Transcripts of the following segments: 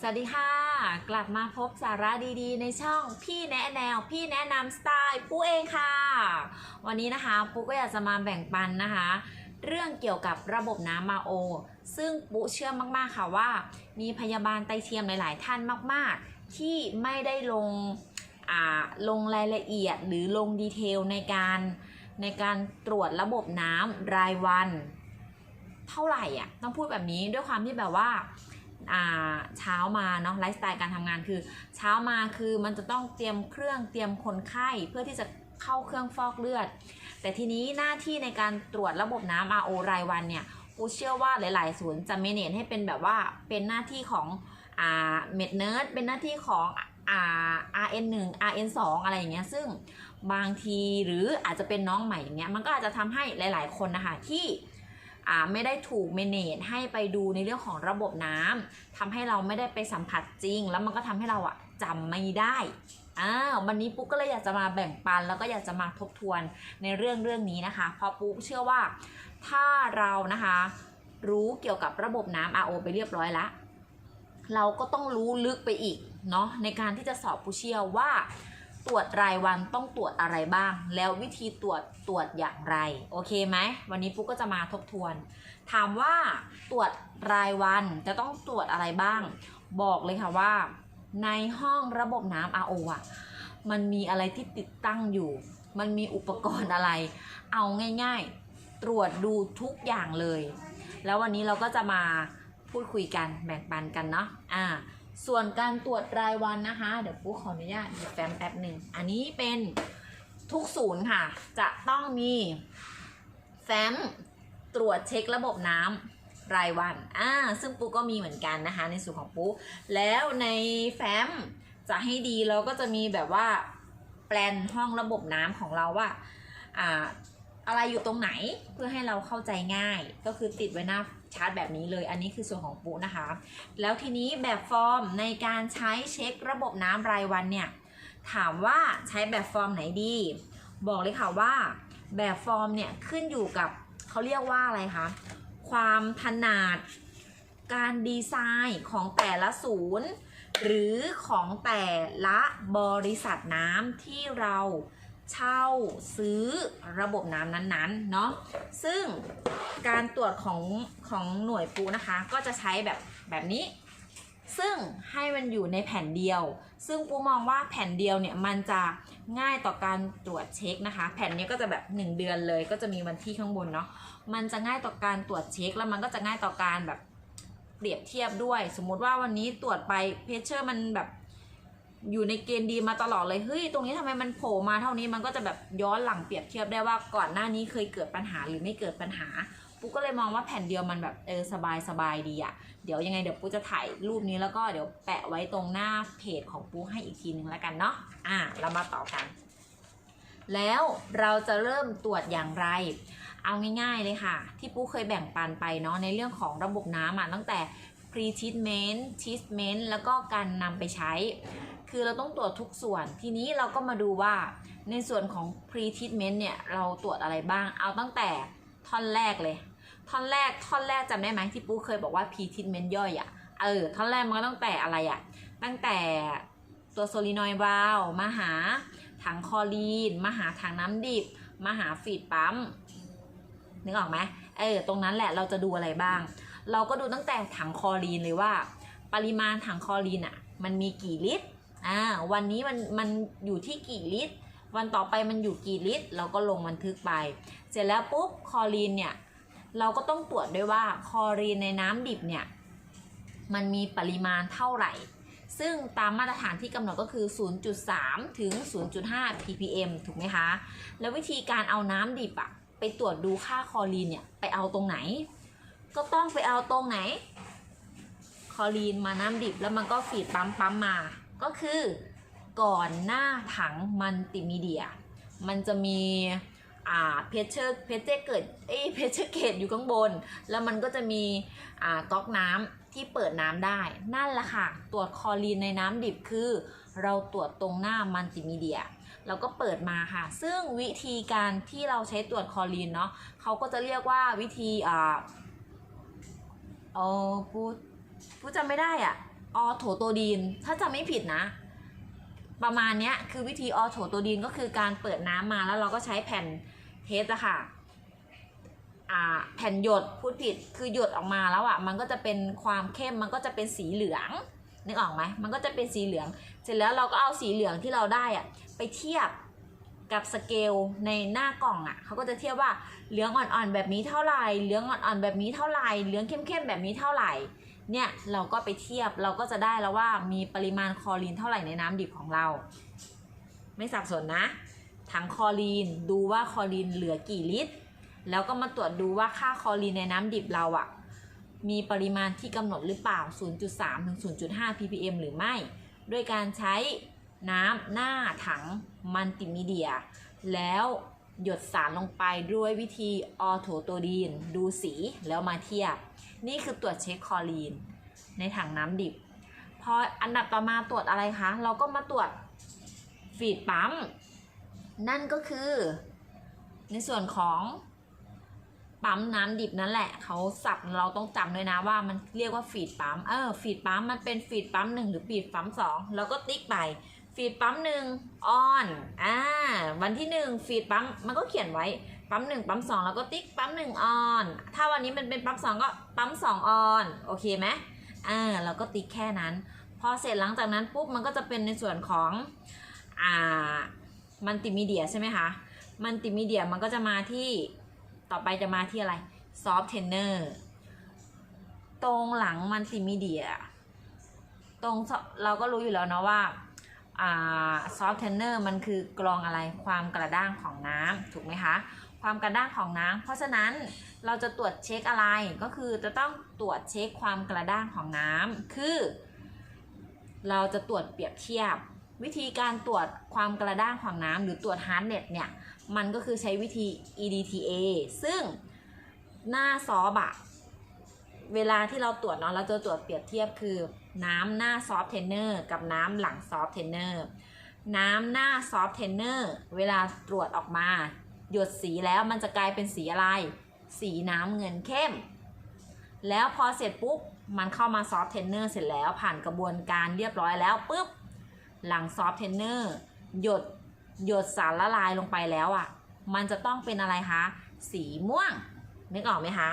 สวัสดีค่ะ กลับมาพบสาระดีๆ ในช่องพี่แนะแนว พี่แนะนำสไตล์ปูเองค่ะ วันนี้นะคะปูก็อยากจะมาแบ่งปันนะคะ เรื่องเกี่ยวกับระบบน้ำมาโอ ซึ่งปูเชื่อมากๆค่ะว่า มีพยาบาลไตเทียมหลาย ๆ ท่านมากๆ ที่ไม่ได้ลงอ่าลงรายละเอียดหรือลงดีเทลในการในการตรวจระบบน้ำรายวัน เท่าไหร่อะต้องพูดแบบนี้ด้วยความที่แบบว่า เช้ามาเนาะไลฟ์สไตล์การทำงานคือ เช้ามาคือมันจะต้องเตรียมเครื่องเตรียมคนไข้เพื่อที่จะเข้าเครื่องฟอกเลือด แต่ทีนี้หน้าที่ในการตรวจระบบน้ำ RO รายวันเนี่ยกูเชื่อว่าหลาย ๆ ศูนย์จะเมเนจให้เป็นแบบว่าเป็นหน้าที่ของอ่าเมดเนิร์ดเป็นหน้าที่ของอ่า RN1 RN2 อะไรอย่างเงี้ยซึ่งบางทีหรืออาจจะเป็นน้องใหม่อย่างเงี้ยมันก็อาจจะทำให้หลาย ๆ คนนะคะที่ ไม่ได้ถูกเมเนจให้ไปดูในเรื่องของระบบน้ำทำให้เราไม่ได้ไปสัมผัสจริง แล้วมันก็ทำให้เราอะจำไม่ได้อ้าววันนี้ปุ๊กก็เลยอยากจะมาแบ่งปัน แล้วก็อยากจะมาทบทวนในเรื่องเรื่องนี้นะคะเพราะปุ๊กเชื่อว่าถ้าเรานะคะ รู้เกี่ยวกับระบบน้ำ RO ไปเรียบร้อยแล้วเราก็ต้องรู้ลึกไปอีกเนาะในการที่จะสอบผู้เชี่ยวว่า ตรวจรายวันต้องตรวจอะไรบ้าง แล้ววิธีตรวจตรวจอย่างไร โอเคไหม วันนี้ปุ๊กก็จะมาทบทวน ถามว่าตรวจรายวันจะต้องตรวจอะไรบ้าง บอกเลยค่ะว่า ในห้องระบบน้ำ RO อะ มันมีอะไรที่ติดตั้งอยู่ มันมีอุปกรณ์อะไร เอาง่าย ๆ ตรวจดูทุกอย่างเลย แล้ววันนี้เราก็จะมาพูดคุยกันแบ่งปันกันเนาะ อ่า ส่วนการตรวจรายวันนะคะ เดี๋ยวปุ๊ขออนุญาตหยิบแฟ้มแป๊บหนึ่ง อันนี้เป็นทุกศูนย์ค่ะ จะต้องมีแฟ้มตรวจเช็คระบบน้ำรายวัน อ่า ซึ่งปุ๊ก็มีเหมือนกันนะคะ ในส่วนของปุ๊แล้วในแฟ้มจะให้ดีเราก็จะมีแบบว่าแปลนห้องระบบน้ำของเราว่า อ่า อะไรอยู่ตรงไหนเพื่อให้เราเข้าใจง่าย ก็คือติดไว้หน้าชาร์ตแบบนี้เลย อันนี้คือส่วนของปุ๊นะคะ แล้วทีนี้แบบฟอร์มในการใช้เช็คระบบน้ำรายวันเนี่ยถามว่าใช้แบบฟอร์มไหนดี บอกเลยค่ะว่า แบบฟอร์มเนี่ยขึ้นอยู่กับเขาเรียกว่าอะไรคะความถนัดการดีไซน์ของแต่ละศูนย์ หรือของแต่ละบริษัทน้ำที่เรา เช่าซื้อระบบน้ำนั้นๆเนาะซึ่งการตรวจของของหน่วยปูนะคะ ก็จะใช้แบบแบบนี้ ซึ่งให้มันอยู่ในแผ่นเดียว ซึ่งปูมองว่าแผ่นเดียวเนี่ยมันจะง่ายต่อการตรวจเช็คนะคะ แผ่นนี้ก็จะแบบ 1 เดือนเลย ก็จะมีวันที่ข้างบนเนาะมันจะง่ายต่อการตรวจเช็คแล้วมันก็จะง่ายต่อการแบบเปรียบเทียบด้วย สมมุติว่าวันนี้ตรวจไปเพชเชอร์มันแบบ อยู่ในเกณฑ์ดีมาตลอดเลยเฮ้ยตรงนี้ทำไมมันโผล่มาเท่านี้มันก็จะแบบย้อนหลังเปรียบเทียบได้ว่าก่อนหน้านี้เคยเกิดปัญหาหรือไม่เกิดปัญหาปุ๊กก็เลยมองว่าแผ่นเดียวมันแบบเออสบายสบายดีอะเดี๋ยวยังไงเดี๋ยวปุ๊กจะถ่ายรูปนี้แล้วก็เดี๋ยวแปะไว้ตรงหน้าเพจของปุ๊กให้อีกทีนึงแล้วกันเนาะอะเรามาต่อกัน แล้วเราจะเริ่มตรวจอย่างไร เอาง่ายๆเลยค่ะ ที่ปุ๊กเคยแบ่งปันไปเนาะในเรื่องของระบบน้ำอะตั้งแต่ pre treatment treatment แล้วก็การนำไปใช้ คือเราต้องตรวจทุกส่วน ทีนี้เราก็มาดูว่าในส่วนของ pre treatment เนี่ย เราตรวจอะไรบ้าง เอาตั้งแต่ท่อนแรกเลย ท่อนแรก ท่อนแรกจำได้ไหมที่ปุ๊กเคยบอกว่า pre treatment ย่อยอะ่ะเออ ท่อนแรกมันก็ตั้งแต่อะไรอะ่ะตั้งแต่ตัวโซลินอยด์วาลมาหาถังคอรีน มาหาถังน้ำดิบ มาหาฟีดปั๊ม นึกออกไหมเออ ตรงนั้นแหละเราจะดูอะไรบ้าง เราก็ดูตั้งแต่ถังคอรีนเลยว่า ปริมาณถังคอรีนอะมันมีกี่ลิตร อ่าวันนี้มันมันอยู่ที่กี่ลิตร วันต่อไปมันอยู่กี่ลิตร เราก็ลงบันทึกไป เสร็จแล้วปุ๊บคอรีนเนี่ยเราก็ต้องตรวจด้วยว่าคอรีนในน้ำดิบเนี่ยมันมีปริมาณเท่าไหร่ ซึ่งตามมาตรฐานที่กำหนดก็คือ 0.3 ถึง 0.5 ppm ถูกไหมคะ แล้ววิธีการเอาน้ำดิบอะไปตรวจดูค่าคอรีนเนี่ยไปเอาตรงไหน ก็ต้องไปเอาตรงไหน คอรีนมาน้ำดิบแล้วมันก็ฟีดปั๊มปั๊มมา ก็คือก่อนหน้าถังมัลติมีเดีย มันจะมีอ่าเพชเชอร์เพชเชอร์เกิดเอ้เพชเชอร์เกตอยู่ข้างบน แล้วมันก็จะมีอ่าก๊อกน้ำที่เปิดน้ำได้ นั่นแหละค่ะ ตรวจคอรีนในน้ำดิบคือ เราตรวจตรงหน้ามัลติมีเดียเราก็เปิดมาค่ะ ซึ่งวิธีการที่เราใช้ตรวจคอรีนเนาะเขาก็จะเรียกว่าวิธีอ่าเออพูดพูดจำไม่ได้อะ ออโถโตดีน ถ้าจะไม่ผิดนะ ประมาณเนี้ยคือวิธีออโถโตดีนก็คือการเปิดน้ำมาแล้วเราก็ใช้แผ่นเทสอะค่ะอ่าแผ่นหยดพูดผิดคือหยดออกมาแล้วอะมันก็จะเป็นความเข้มมันก็จะเป็นสีเหลืองนึกออกไหมมันก็จะเป็นสีเหลือง เสร็จแล้วเราก็เอาสีเหลืองที่เราได้อะไปเทียบกับสเกลในหน้ากล่องอะเขาก็จะเทียบว่าเหลืองอ่อนๆแบบนี้เท่าไหร่เหลืองอ่อนๆแบบนี้เท่าไหร่เหลืองเข้มๆแบบนี้เท่าไหร่ เนี่ยเราก็ไปเทียบเราก็จะได้แล้วว่ามีปริมาณคลอรีนเท่าไหร่ในน้ำดิบของเรา ไม่สับสนนะ ถังคลอรีนดูว่าคลอรีนเหลือกี่ลิตร แล้วก็มาตรวจดูว่าค่าคลอรีนในน้ำดิบเราอะมีปริมาณที่กำหนดหรือเปล่า 0.3 ถึง 0.5 ppm หรือไม่ ด้วยการใช้น้ำหน้าถังมัลติมีเดีย แล้ว หยดสารลงไปด้วยวิธีออโถโตดีน ดูสีแล้วมาเทียบ นี่คือตรวจเช็คคอรีน ในถังน้ำดิบ พออันดับต่อมาตรวจอะไรคะ เราก็มาตรวจฟีดปั๊ม นั่นก็คือ ในส่วนของปั๊มน้ำดิบนั่นแหละเขาสับเราต้องจำด้วยนะว่ามันเรียกว่าฟีดปั๊มเออฟีดปั๊มมันเป็นฟีดปั๊มหนึ่งหรือฟีดปั๊มสองเราก็ติ๊กไป ฟีดปั๊มหนึ่งออนอ่าวันที่หนึ่งฟีดปั๊มมันก็เขียนไว้ปั๊มหนึ่งปั๊มสองแล้วก็ติ๊กปั๊มหนึ่งออน ถ้าวันนี้มันเป็นปั๊มสองก็ปั๊มสองออนโอเคไหมอ่าเราก็ติ๊กแค่นั้น พอเสร็จหลังจากนั้นปุ๊บมันก็จะเป็นในส่วนของอ่ามัลติมีเดียใช่ไหมคะมัลติมีเดียมันก็จะมาที่ต่อไปจะมาที่อะไรซอฟต์เทนเนอร์ตรงหลังมัลติมีเดียตรงเราก็รู้อยู่แล้วเนาะว่า ซอฟต์เทนเนอร์มันคือกรองอะไรความกระด้างของน้ำถูกไหมคะ ความกระด้างของน้ำเพราะฉะนั้นเราจะตรวจเช็คอะไรก็คือจะต้องตรวจเช็คความกระด้างของน้ำคือ เราจะตรวจเปรียบเทียบ วิธีการตรวจความกระด้างของน้ำหรือตรวจฮาร์ดเน็ตเนี่ยมันก็คือใช้วิธี EDTA ซึ่งหน้าซอฟอะเวลาที่เราตรวจเนาะเราจะตรวจเปรียบเทียบคือ น้ำหน้าซอฟต์เทนเนอร์กับน้ำหลังซอฟต์เทนเนอร์น้ำหน้าซอฟต์เทนเนอร์เวลาตรวจออกมา หยดสีแล้วมันจะกลายเป็นสีอะไร สีน้ำเงินเข้ม แล้วพอเสร็จปุ๊บมันเข้ามาซอฟต์เทนเนอร์เสร็จแล้วผ่านกระบวนการเรียบร้อยแล้วปุ๊บหลังซอฟต์เทนเนอร์หยดหยดสารละลายลงไปแล้วอะ่ะ มันจะต้องเป็นอะไรคะ สีม่วงนึกออกไหมคะ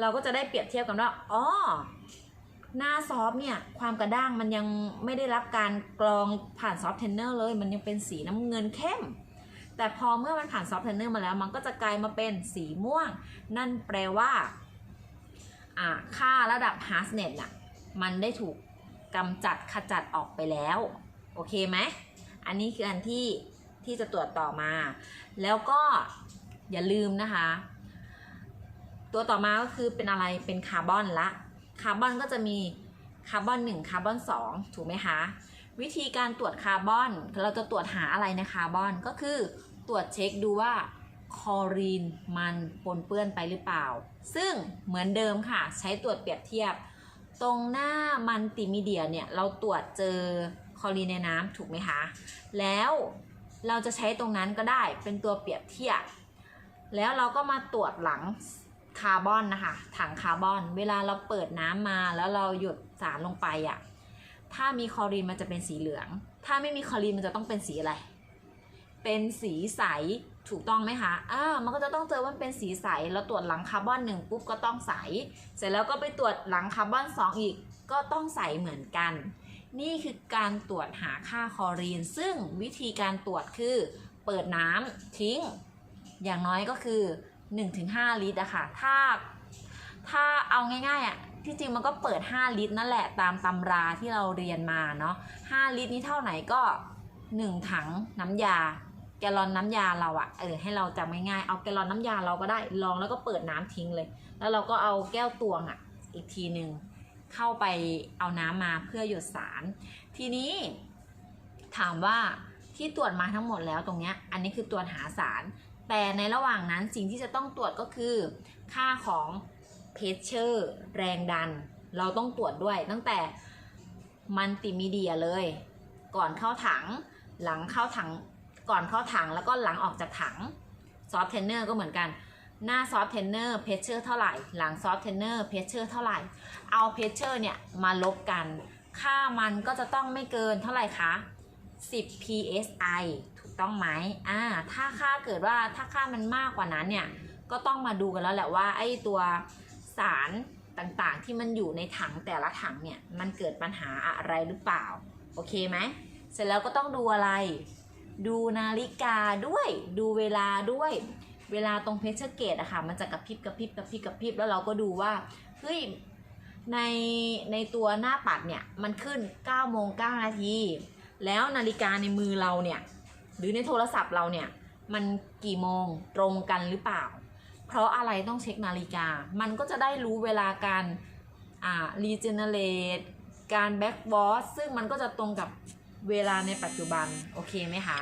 เราก็จะได้เปรียบเทียบกันว่า อ๋อ หน้าซอฟเนี่ยความกระด้างมันยังไม่ได้รับการกรองผ่านซอฟเทนเนอร์เลย มันยังเป็นสีน้ำเงินเข้ม แต่พอเมื่อมันผ่านซอฟเทนเนอร์มาแล้วมันก็จะกลายมาเป็นสีม่วง นั่นแปลว่าอ่าค่าระดับฮาร์สเน็ตน่ะมันได้ถูกกำจัดขจัดออกไปแล้ว โอเคไหม อันนี้คืออันที่ที่จะตรวจต่อมา แล้วก็อย่าลืมนะคะ ตัวต่อมาก็คือเป็นอะไรเป็นคาร์บอนละ คาร์บอนก็จะมีคาร์บอน1คาร์บอน2ถูกไหมคะ วิธีการตรวจคาร์บอน เราจะตรวจหาอะไรในคาร์บอนก็คือตรวจเช็คดูว่าคอรีนมันปนเปื้อนไปหรือเปล่า ซึ่งเหมือนเดิมค่ะ ใช้ตรวจเปรียบเทียบ ตรงหน้ามันติมีเดียเนี่ย เราตรวจเจอคอรีนในน้ำถูกไหมคะ แล้วเราจะใช้ตรงนั้นก็ได้เป็นตัวเปรียบเทียบ แล้วเราก็มาตรวจหลัง คาร์บอนนะคะถังคาร์บอน เวลาเราเปิดน้ำมาแล้วเราหยดสารลงไปอะ่ะถ้ามีคลอรีนมันจะเป็นสีเหลือง ถ้าไม่มีคลอรีนมันจะต้องเป็นสีอะไร เป็นสีใสถูกต้องไหมคะอ่ามันก็จะต้องเจอว่าเป็นสีใสเราตรวจหลังคาร์บอนหนึ่งปุ๊บก็ต้องใส เสร็จแล้วก็ไปตรวจหลังคาร์บอนสองอีกก็ต้องใสเหมือนกัน นี่คือการตรวจหาค่าคลอรีน ซึ่งวิธีการตรวจคือ เปิดน้ำทิ้ง อย่างน้อยก็คือ 1-5 ลิตรอะค่ะ ถ้าถ้าเอาง่ายๆอะที่จริงมันก็เปิด 5 ลิตรนั่นแหละตามตำราที่เราเรียนมาเนาะ5ลิตรนี้เท่าไหนก็ 1 ถังน้ำยา แกลลอนน้ำยาเราอะเออให้เราจำง่ายๆเอาแกลลอนน้ำยาเราก็ได้ลองแล้วก็เปิดน้ำทิ้งเลย แล้วเราก็เอาแก้วตวงอะอีกทีหนึ่งเข้าไปเอาน้ำมาเพื่อหยดสาร ทีนี้ถามว่าที่ตรวจมาทั้งหมดแล้วตรงเนี้ยอันนี้คือตรวจหาสาร แต่ในระหว่างนั้นสิ่งที่จะต้องตรวจก็คือ ค่าของเพชเชอร์แรงดัน เราต้องตรวจด้วย ตั้งแต่มันติมีเดียเลย ก่อนเข้าถัง หลังเข้าถัง ก่อนเข้าถังแล้วก็หลังออกจากถังซอฟต์เทนเนอร์ก็เหมือนกัน หน้าซอฟเทนเนอร์เพชเชอร์เท่าไหร่ หลังซอฟเทนเนอร์เพชเชอร์เท่าไหร่ เอาเพชเชอร์เนี่ยมาลบกัน ค่ามันก็จะต้องไม่เกินเท่าไหร่คะ10 psi ต้องไหมอ่า ถ้าค่าเกิดว่าถ้าค่ามันมากกว่านั้นเนี่ย ก็ต้องมาดูกันแล้วแหละว่าไอ้ตัวสารต่างๆ ที่มันอยู่ในถังแต่ละถังเนี่ย มันเกิดปัญหาอะไรหรือเปล่า โอเคไหม เสร็จแล้วก็ต้องดูอะไร ดูนาฬิกาด้วย ดูเวลาด้วย เวลาตรงเพชรเกตอะค่ะ มันจะกระพริบกระพริบกระพริบกระพริบ แล้วเราก็ดูว่า เฮ้ย ใน ในตัวหน้าปัดเนี่ย มันขึ้น9โมง9นาที แล้วนาฬิกาในมือเราเนี่ย หรือในโทรศัพท์เราเนี่ยมันกี่โมงตรงกันหรือเปล่า เพราะอะไรต้องเช็คนาฬิกา มันก็จะได้รู้เวลาการอ่ารีเจเนเรตการแบ็กวอสซึ่งมันก็จะตรงกับเวลาในปัจจุบัน โอเคไหมคะ